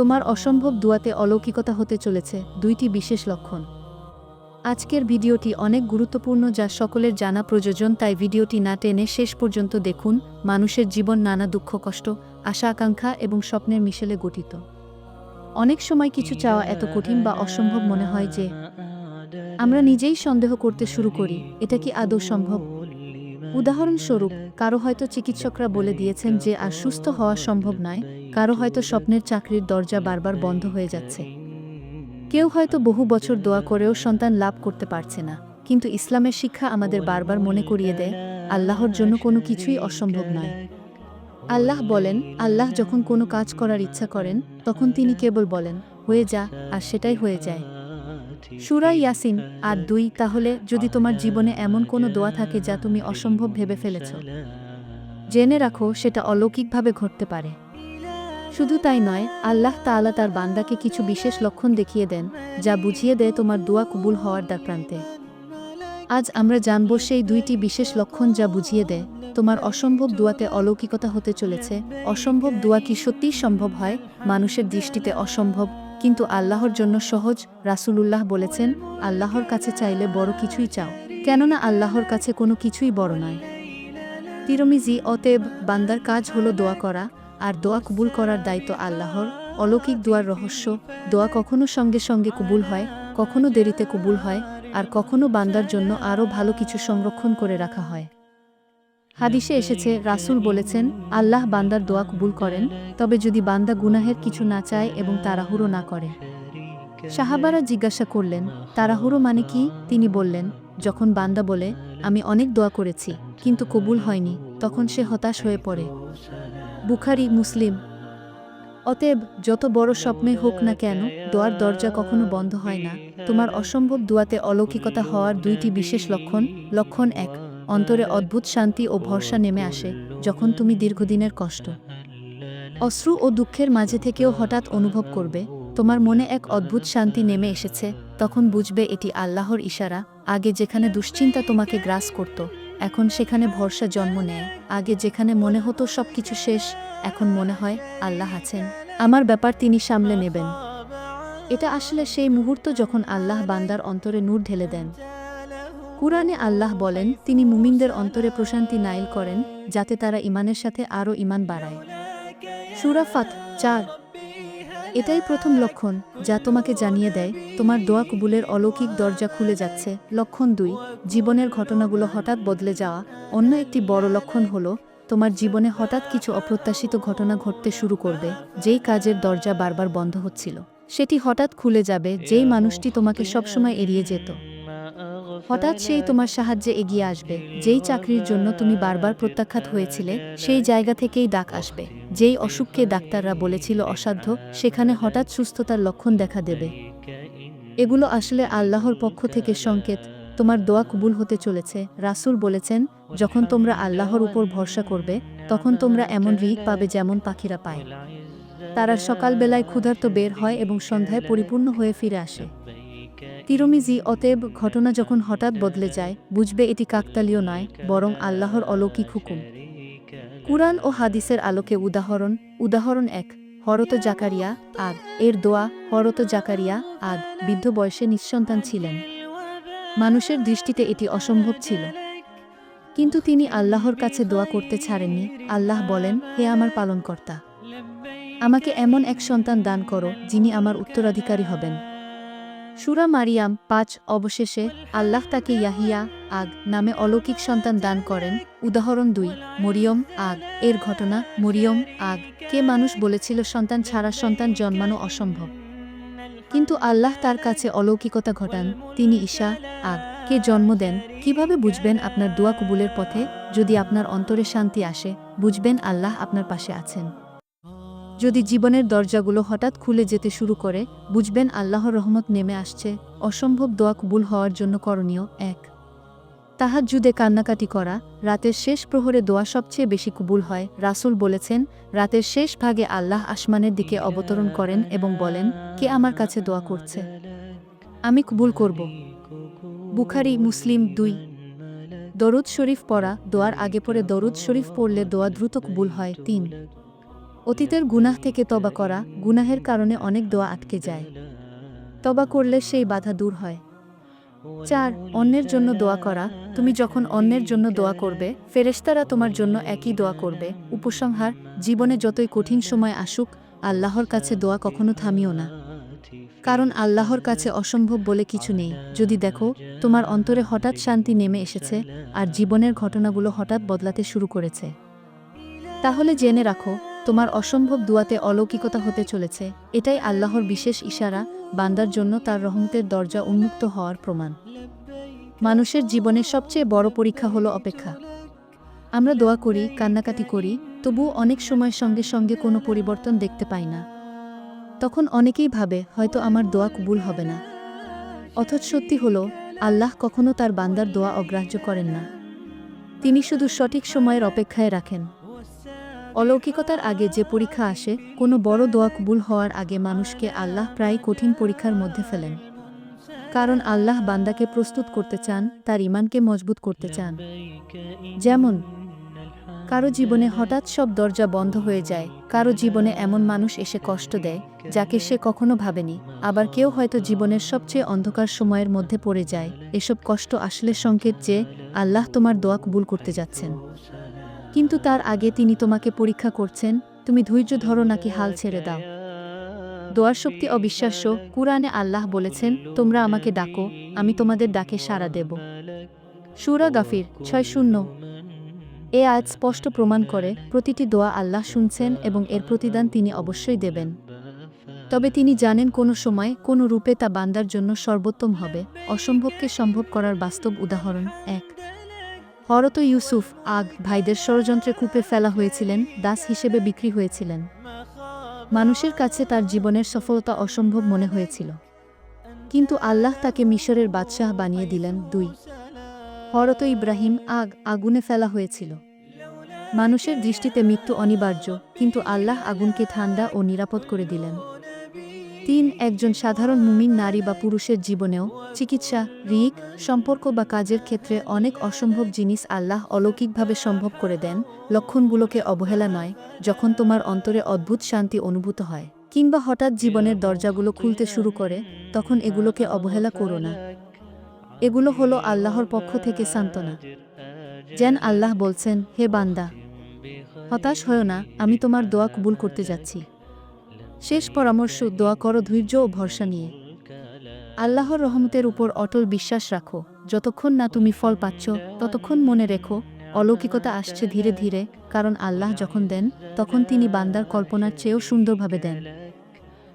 তোমার অসম্ভব দুয়াতে অলৌকিকতা হতে চলেছে, দুইটি বিশেষ লক্ষণ। আজকের ভিডিওটি অনেক গুরুত্বপূর্ণ যা সকলের জানা প্রয়োজন, তাই ভিডিওটি না টেনে শেষ পর্যন্ত দেখুন, মানুষের জীবন নানা দুঃখ, কষ্ট, আশা, আকাঙ্ক্ষা এবং স্বপ্নের মিশেলে গঠিত। অনেক সময় কিছু চাওয়া এত কঠিন বা অসম্ভব মনে হয় যে, আমরা নিজেই সন্দেহ করতে শুরু করি, এটা কি আদৌ সম্ভব? উদাহরণস্বরূপ, কারও হয়তো চিকিৎসকরা বলে দিয়েছেন যে, আর সুস্থ হওয়া সম্ভব নয়। কারও হয়তো স্বপ্নের চাকরির দরজা বারবার বন্ধ হয়ে যাচ্ছে। কেউ হয়তো বহু বছর দোয়া করেও সন্তান লাভ করতে পারছে না। কিন্তু ইসলামের শিক্ষা আমাদের বারবার মনে করিয়ে দেয়, আল্লাহর জন্য কোনো কিছুই অসম্ভব নয়। আল্লাহ বলেন, আল্লাহ যখন কোনো কাজ করার ইচ্ছা করেন, তখন তিনি কেবল বলেন, হয়ে যা, আর সেটাই হয়ে যায়। সুরা ইয়াসিন, আর দুই, তাহলে যদি তোমার জীবনে এমন কোনো দোয়া থাকে যা তুমি অসম্ভব ভেবে ফেলেছ, জেনে রাখো সেটা অলৌকিকভাবে ঘটতে পারে। শুধু তাই নয়, আল্লাহ তাআলা তার বান্দাকে কিছু বিশেষ লক্ষণ দেখিয়ে দেন, যা বুঝিয়ে দেয় তোমার দোয়া কবুল হওয়ার দ্বারপ্রান্তে আজ আমরা জানব সেই দুইটি বিশেষ লক্ষণ যা বুঝিয়ে দেয়, তোমার অসম্ভব দোয়াতে অলৌকিকতা হতে চলেছে, অসম্ভব দোয়া কি সত্যিই সম্ভব হয়, মানুষের দৃষ্টিতে অসম্ভব কিন্তু আল্লাহর জন্য সহজ রাসূলুল্লাহ বলেছেন, আল্লাহর কাছে চাইলে বড় কিছুই চাও। কেননা আল্লাহর কাছে কোনো কিছুই বড় নয়। তিরমিজি, অতএব বান্দার কাজ হলো দোয়া করা, আর দোয়া কবুল করার দায়িত্ব আল্লাহর। অলৌকিক দোয়ার রহস্য, দোয়া কখনো সঙ্গে সঙ্গে কবুল হয়, কখনো দেরিতে কবুল হয়, আর কখনো বান্দার জন্য আরও ভালো কিছু সংরক্ষণ করে রাখা হয়। হাদিসে এসেছে, রাসূল বলেছেন, আল্লাহ বান্দার দোয়া কবুল করেন, তবে যদি বান্দা গুনাহের কিছু না চায় এবং তাড়াহুড়ো না করে। সাহাবারা জিজ্ঞাসা করলেন, তাড়াহুড়ো মানে কি? তিনি বললেন, যখন বান্দা বলে, আমি অনেক দোয়া করেছি, কিন্তু কবুল হয়নি তখন সে হতাশ হয়ে পড়ে। বুখারি, মুসলিম। অতএব, যত বড় স্বপ্নে হোক না কেন, দোয়ার দরজা কখনো বন্ধ হয় না। তোমার অসম্ভব দোয়াতে অলৌকিকতা হওয়ার দুইটি বিশেষ লক্ষণ লক্ষণ এক অন্তরে অদ্ভুত শান্তি ও ভরসা নেমে আসে যখন তুমি দীর্ঘদিনের কষ্ট। অশ্রু ও দুঃখের মাঝে থেকেও হঠাৎ অনুভব করবে, তোমার মনে এক অদ্ভুত শান্তি নেমে এসেছে, তখন বুঝবে এটি আল্লাহর ইশারা, আগে যেখানে দুশ্চিন্তা তোমাকে গ্রাস করত, এখন সেখানে ভরসা জন্ম নেয়, আগে যেখানে মনে হতো সবকিছু শেষ, এখন মনে হয় আল্লাহ আছেন। আমার ব্যাপার তিনি সামলে নেবেন। এটা আসলে সেই মুহূর্ত যখন আল্লাহ বান্দার অন্তরে নূর ঢেলে দেন। কুরআনে আল্লাহ বলেন, তিনি মুমিনদের অন্তরে প্রশান্তি নাইল করেন, যাতে তারা ইমানের সাথে আরও ইমান বাড়ায়। সুরাফাত চার। এটাই প্রথম লক্ষণ যা তোমাকে জানিয়ে দেয়, তোমার দোয়া কবুলের অলৌকিক দরজা খুলে যাচ্ছে। লক্ষণ দুই, জীবনের ঘটনাগুলো হঠাৎ বদলে যাওয়া। অন্য একটি বড় লক্ষণ হলো, তোমার জীবনে হঠাৎ কিছু অপ্রত্যাশিত ঘটনা ঘটতে শুরু করবে, যেই কাজের দরজা বারবার বন্ধ হচ্ছিল। সেটি হঠাৎ খুলে যাবে, যেই মানুষটি তোমাকে সবসময় এড়িয়ে যেত। হঠাৎ সেই তোমার সাহায্যে এগিয়ে আসবে। যেই চাকরির জন্য তুমি বারবার প্রত্যাখ্যাত হয়েছিলে, সেই জায়গা থেকেই ডাক আসবে। যেই অসুখকে ডাক্তাররা বলেছিল অসাধ্য, সেখানে হঠাৎ সুস্থতার লক্ষণ দেখা দেবে। এগুলো আসলে আল্লাহর পক্ষ থেকে সংকেত। তোমার দোয়া কবুল হতে চলেছে। রাসূল বলেছেন, যখন তোমরা আল্লাহর উপর ভরসা করবে, তখন তোমরা এমন রিক পাবে যেমন পাখিরা পায়। তারা সকালবেলায় ক্ষুধার্ত বের হয় এবং সন্ধ্যায় পরিপূর্ণ হয়ে ফিরে আসে। তিরমিজি অতএব ঘটনা যখন হঠাৎ বদলে যায়, বুঝবে এটি কাকতালীয় নয়, বরং আল্লাহর অলৌকিক হুকুম। কুরআন ও হাদিসের আলোকে উদাহরণ উদাহরণ এক, হরত জাকারিয়া, আদ। এর দোয়া, হরত জাকারিয়া, আদ, বৃদ্ধ বয়সে নিঃসন্তান ছিলেন। মানুষের দৃষ্টিতে এটি অসম্ভব ছিল। কিন্তু তিনি আল্লাহর কাছে দোয়া করতে ছাড়েননি। আল্লাহ বলেন, হে আমার পালনকর্তা, আমাকে এমন এক সন্তান দান করো, যিনি আমার উত্তরাধিকারী হবেন। সুরা মারিয়াম পাঁচ অবশেষে আল্লাহ তাকে ইয়াহিয়া আগ নামে অলৌকিক সন্তান দান করেন। উদাহরণ দুই, মরিয়ম আগ। এর ঘটনা, মরিয়ম আগ, কে মানুষ বলেছিল সন্তান ছাড়া সন্তান জন্মানো অসম্ভব। কিন্তু আল্লাহ তার কাছে অলৌকিকতা ঘটান, তিনি ঈশা আগ, কে জন্ম দেন। কীভাবে বুঝবেন আপনার দোয়া কবুলের পথে? যদি আপনার অন্তরে শান্তি আসে, বুঝবেন আল্লাহ আপনার পাশে আছেন। যদি জীবনের দরজাগুলো হঠাৎ খুলে যেতে শুরু করে, বুঝবেন আল্লাহর রহমত নেমে আসছে। অসম্ভব দোয়া কবুল হওয়ার জন্য করণীয় এক। তাহাজ্জুদে কান্নাকাটি করা, রাতের শেষ প্রহরে দোয়া সবচেয়ে বেশি কবুল হয়। রাসূল বলেছেন, রাতের শেষ ভাগে আল্লাহ আসমানের দিকে অবতরণ করেন এবং বলেন, কে আমার কাছে দোয়া করছে? আমি কবুল করব। বুখারি, মুসলিম দুই। দরুদ শরীফ পড়া, দোয়ার আগে পরে দরুদ শরীফ পড়লে দোয়া দ্রুত কবুল হয়। তিন। অতীতের গুনাহ থেকে তবা করা গুনাহের কারণে অনেক দোয়া আটকে যায়। তবা করলে সেই বাধা দূর হয়। চার, অন্যের জন্য দোয়া করা, তুমি যখন অন্যের জন্য দোয়া করবে, ফেরেশতারা তোমার জন্য একই দোয়া করবে। উপসংহার, জীবনে যতই কঠিন সময় আসুক, আল্লাহর কাছে দোয়া কখনো থামিও না। কারণ আল্লাহর কাছে অসম্ভব বলে কিছু নেই। যদি দেখো, তোমার অন্তরে হঠাৎ শান্তি নেমে এসেছে আর জীবনের ঘটনাগুলো হঠাৎ বদলাতে শুরু করেছে। তাহলে জেনে রাখো তোমার অসম্ভব দুয়াতে অলৌকিকতা হতে চলেছে, এটাই আল্লাহর বিশেষ ইশারা, বান্দার জন্য তার রহমতের দরজা উন্মুক্ত হওয়ার প্রমাণ। মানুষের জীবনের সবচেয়ে বড় পরীক্ষা হলো অপেক্ষা। আমরা দোয়া করি, কান্নাকাটি করি, তবুও অনেক সময় সঙ্গে সঙ্গে কোনো পরিবর্তন দেখতে পাই না। তখন অনেকেই ভাবে, হয়তো আমার দোয়া কবুল হবে না। অথচ সত্যি হলো, আল্লাহ কখনো তার বান্দার দোয়া অগ্রাহ্য করেন না। তিনি শুধু সঠিক সময়ের অপেক্ষায় রাখেন। অলৌকিকতার আগে যে পরীক্ষা আসে, কোনো বড় দোয়া কবুল হওয়ার আগে মানুষকে আল্লাহ প্রায় কঠিন পরীক্ষার মধ্যে ফেলেন। কারণ আল্লাহ বান্দাকে প্রস্তুত করতে চান, তার ইমানকে মজবুত করতে চান। যেমন, কারও জীবনে হঠাৎ সব দরজা বন্ধ হয়ে যায়, কারও জীবনে এমন মানুষ এসে কষ্ট দেয়, যাকে সে কখনো ভাবেনি, আবার কেউ হয়তো জীবনের সবচেয়ে অন্ধকার সময়ের মধ্যে পড়ে যায়, এসব কষ্ট আসলে সংকেত যে, আল্লাহ তোমার দোয়া কবুল করতে যাচ্ছেন। কিন্তু তার আগে তিনি তোমাকে পরীক্ষা করছেন, তুমি ধৈর্য ধরো নাকি হাল ছেড়ে দাও। দোয়ার শক্তি অবিশ্বাস্য, কুরআনে আল্লাহ বলেছেন, তোমরা আমাকে ডাকো, আমি তোমাদের ডাকে সাড়া দেব। সুরা গাফির ছয় শূন্য এ আয়াত স্পষ্ট প্রমাণ করে, প্রতিটি দোয়া আল্লাহ শুনছেন এবং এর প্রতিদান তিনি অবশ্যই দেবেন। তবে তিনি জানেন কোনো সময়, কোনো রূপে তা বান্দার জন্য সর্বোত্তম হবে। অসম্ভবকে সম্ভব করার বাস্তব উদাহরণ এক। হরত ইউসুফ আগ ভাইদের ষড়যন্ত্রে কূপে ফেলা হয়েছিলেন, দাস হিসেবে বিক্রি হয়েছিলেন। মানুষের কাছে তার জীবনের সফলতা অসম্ভব মনে হয়েছিল। কিন্তু আল্লাহ তাকে মিশরের বাদশাহ বানিয়ে দিলেন দুই। হরত ইব্রাহিম আগ আগুনে ফেলা হয়েছিল। মানুষের দৃষ্টিতে মৃত্যু অনিবার্য, কিন্তু আল্লাহ আগুনকে ঠান্ডা ও নিরাপদ করে দিলেন। তিন একজন সাধারণ মুমিন নারী বা পুরুষের জীবনেও চিকিৎসা, রিক, সম্পর্ক বা কাজের ক্ষেত্রে অনেক অসম্ভব জিনিস আল্লাহ অলৌকিকভাবে সম্ভব করে দেন, লক্ষণগুলোকে অবহেলা নয়, যখন তোমার অন্তরে অদ্ভুত শান্তি অনুভূত হয়। কিংবা হঠাৎ জীবনের দরজাগুলো খুলতে শুরু করে, তখন এগুলোকে অবহেলা করো না। এগুলো হলো আল্লাহর পক্ষ থেকে সান্ত্বনা। যেন আল্লাহ বলছেন, হে বান্দা, হতাশ হও না, আমি তোমার দোয়া কবুল করতে যাচ্ছি। শেষ পরামর্শ দোয়া করো ধৈর্য ও ভরসা নিয়ে। আল্লাহর রহমতের উপর অটল বিশ্বাস রাখো। যতক্ষণ না তুমি ফল পাচ্ছ, ততক্ষণ মনে রেখো, অলৌকিকতা আসছে ধীরে ধীরে, কারণ আল্লাহ যখন দেন, তখন তিনি বান্দার কল্পনার চেয়েও সুন্দরভাবে দেন।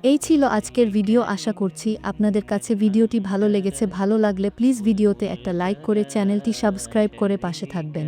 এই ছিল আজকের ভিডিও। আশা করছি আপনাদের কাছে ভিডিওটি ভালো লেগেছে। ভালো লাগলে প্লিজ ভিডিওতে একটা লাইক করে চ্যানেলটি সাবস্ক্রাইব করে পাশে থাকবেন।